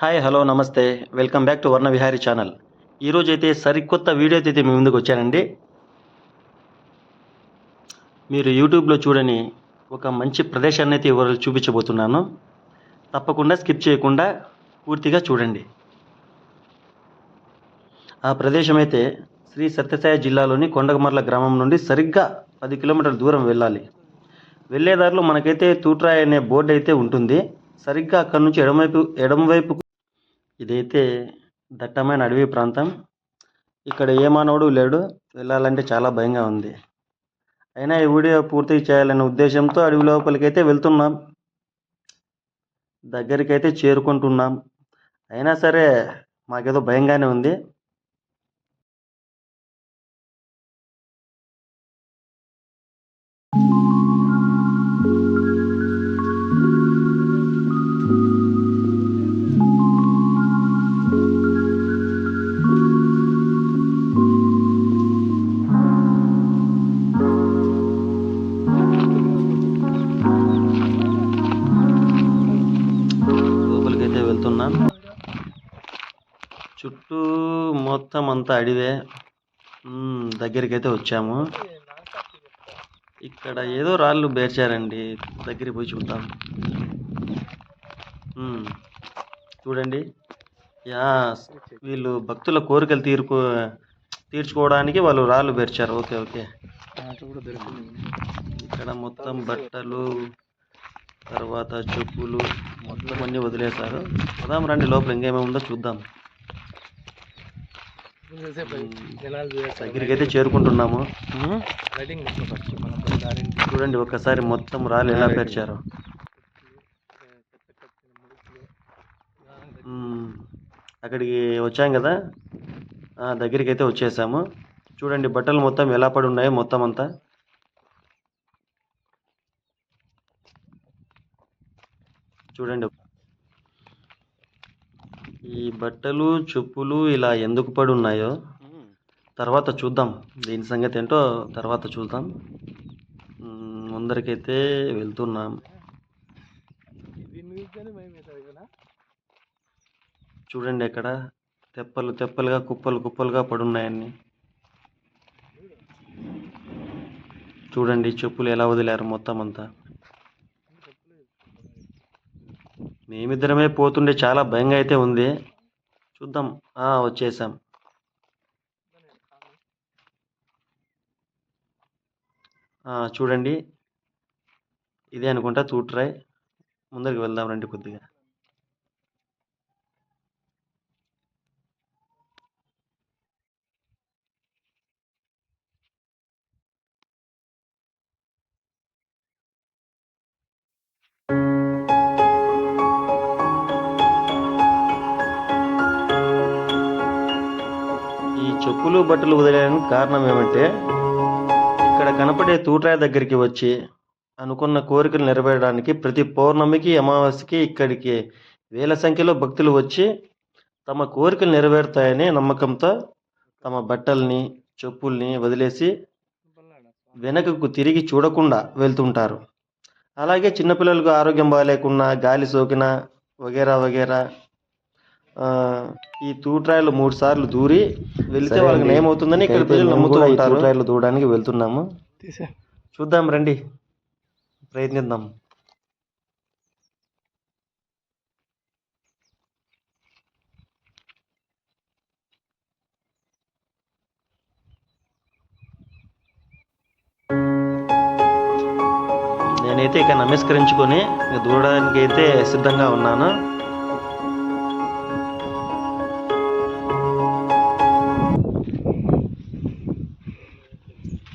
Hi hello నమస్తే. Welcome back to Varna Vihari channel ఈరోజు అయితే సరికొత్త వీడియో అయితే మీ ముందుకు వచ్చానండి. మీరు యూట్యూబ్లో చూడని ఒక మంచి ప్రదేశాన్ని అయితే ఇవాళ చూపించబోతున్నాను. తప్పకుండా స్కిప్ చేయకుండా పూర్తిగా చూడండి. ఆ ప్రదేశం అయితే శ్రీ సత్యసాయి జిల్లాలోని కొండగమర్ల గ్రామం నుండి సరిగ్గా పది కిలోమీటర్ల దూరం వెళ్ళాలి. వెళ్ళేదారిలో మనకైతే తూట్రాయ్ అనే బోర్డు అయితే ఉంటుంది. సరిగ్గా అక్కడి నుంచి ఎడమవైపు ఎడమవైపు ఇదైతే దట్టమైన అడవి ప్రాంతం. ఇక్కడ ఏ మానవుడు లేడు వెళ్ళాలంటే చాలా భయంగా ఉంది. అయినా ఈ వీడియో పూర్తి చేయాలనే ఉద్దేశంతో అడవి లోపలికైతే వెళ్తున్నాం. దగ్గరికైతే చేరుకుంటున్నాం. అయినా సరే మాకేదో భయంగానే ఉంది. మొత్తం అంతా అడివే. దగ్గరికి అయితే వచ్చాము. ఇక్కడ ఏదో రాళ్ళు బేర్చారండి. దగ్గరికి పోయి చూద్దాం. చూడండి. యా వీళ్ళు భక్తుల కోరికలు తీరుకో తీర్చుకోవడానికి వాళ్ళు రాళ్ళు బేర్చారు. Okay okay. ఇక్కడ మొత్తం బట్టలు తర్వాత చెప్పులు మొత్తం అన్నీ వదిలేశారు. పదాం రండి లోపల ఇంకేమేమి ఉందో చూద్దాం. దగ్గరికి అయితే చేరుకుంటున్నాము. చూడండి ఒక్కసారి మొత్తం రాళ్ళు ఎలా పేర్చారు. అక్కడికి వచ్చాం కదా. ఆ, దగ్గరికి అయితే వచ్చేసాము. చూడండి బట్టలు మొత్తం ఎలా పడి ఉన్నాయో మొత్తం అంతా. చూడండి ఈ బట్టలు చెప్పులు ఇలా ఎందుకు పడి ఉన్నాయో తర్వాత చూద్దాం. దీని సంగతి ఏంటో తర్వాత చూద్దాం. ముందరికైతే వెళ్తున్నాం. చూడండి ఎక్కడ. తెప్పలు తెప్పలుగా కుప్పలు కుప్పలుగా పడున్నాయన్ని. చూడండి చెప్పులు ఎలా వదిలారు మొత్తం అంతా. మేమిద్దరమే పోతుండే చాలా భయంగా అయితే ఉంది. చూద్దాం. ఆ వచ్చేసాం. చూడండి. ఇదే అనుకుంటా తూట్రాయ్. ముందరికి వెళ్దాం రండి కొద్దిగా. చెప్పులు బట్టలు వదిలేయడానికి కారణం ఏమంటే ఇక్కడ కనపడే తూటాయ దగ్గరికి వచ్చి అనుకున్న కోరికలు నెరవేరడానికి ప్రతి పౌర్ణమికి అమావాస్యకి ఇక్కడికి వేల సంఖ్యలో భక్తులు వచ్చి తమ కోరికలు నెరవేరుతాయనే నమ్మకంతో తమ బట్టల్ని చెప్పుల్ని వదిలేసి వెనకకు తిరిగి చూడకుండా వెళ్తుంటారు. అలాగే చిన్నపిల్లలకు ఆరోగ్యం బాగాలేకున్నా గాలి సోకినా వగేరా వగేరా ఈ తూట్రాయలు మూడు సార్లు దూరి వెళ్తే వాళ్ళకి అవుతుందని ఇక్కడ ప్రజలు మేము నమ్ముతూ ఉంటారు. తూట్రాయలు దూడడానికి వెళ్తున్నాము. చూద్దాం రండి. ప్రయత్నిద్దాం. నేనైతే ఇక నమస్కరించుకొని ఇక దూడడానికి అయితే సిద్ధంగా ఉన్నాను.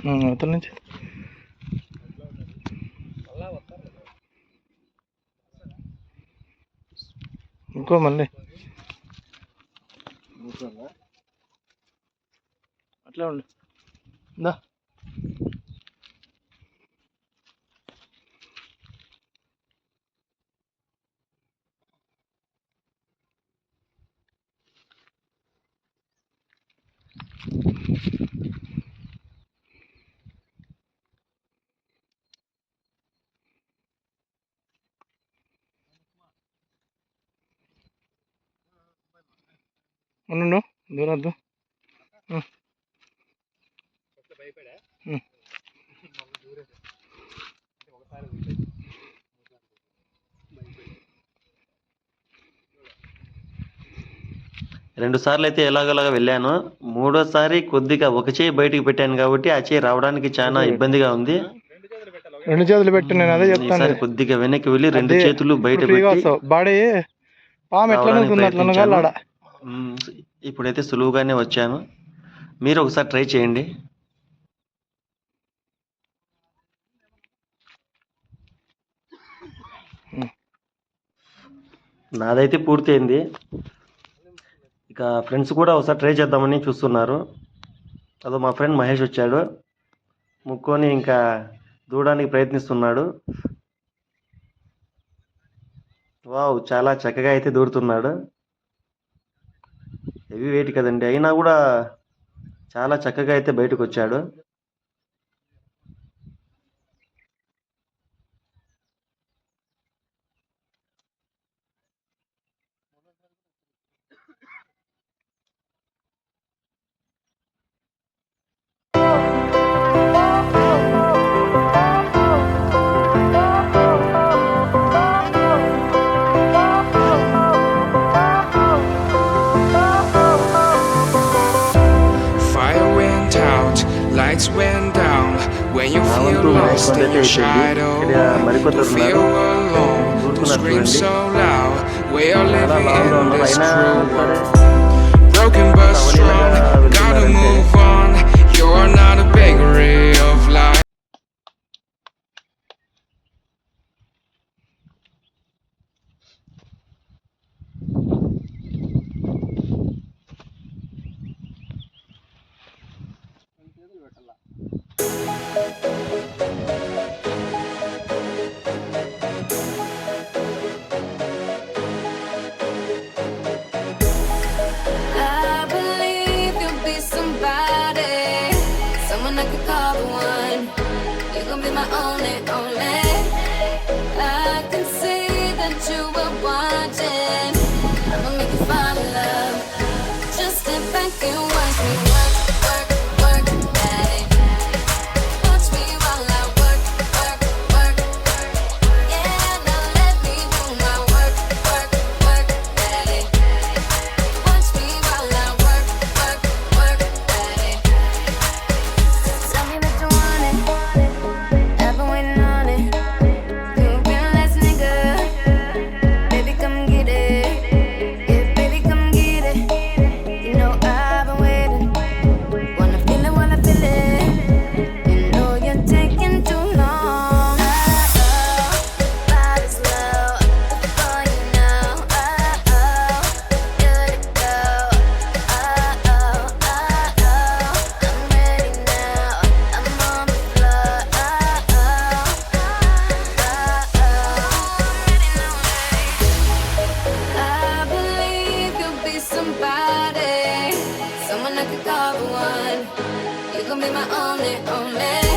అవతల నుంచి. ఇంకో మళ్ళీ. అట్లా ఉండు. ఇందా Thank you. ఉండు దూరద్దు. రెండు సార్లు అయితే ఎలాగోలాగా వెళ్ళాను. మూడోసారి కొద్దిగా ఒక చేయి బయటికి పెట్టాను కాబట్టి ఆ చేయి రావడానికి చాలా ఇబ్బందిగా ఉంది. రెండు చేతులు పెట్టు నేను అదే చెప్తాను. కొద్దిగా వెనక్కి వెళ్ళి రెండు చేతులు బయట బాడీ పాము ఎట్లా అట్లా ఇప్పుడైతే సులువుగానే వచ్చాను. మీరు ఒకసారి ట్రై చేయండి. నాదైతే పూర్తయింది. ఇక ఫ్రెండ్స్ కూడా ఒకసారి ట్రై చేద్దామని చూస్తున్నారు. అదో మా ఫ్రెండ్ మహేష్ వచ్చాడు. ముక్కొని ఇంకా దూడడానికి ప్రయత్నిస్తున్నాడు. వావ్ చాలా చక్కగా అయితే దూడుతున్నాడు హెవీ వెయిట్ కదండి. అయినా కూడా చాలా చక్కగా అయితే బయటకు వచ్చాడు lights went down. When you feel lost in your shadow you feel alone, you scream so loud We are living in this cruel world. Broken but strong, gotta move I believe you'll be somebody, someone I could call the one. You're gonna be my only, only. Be my only, only. Oh,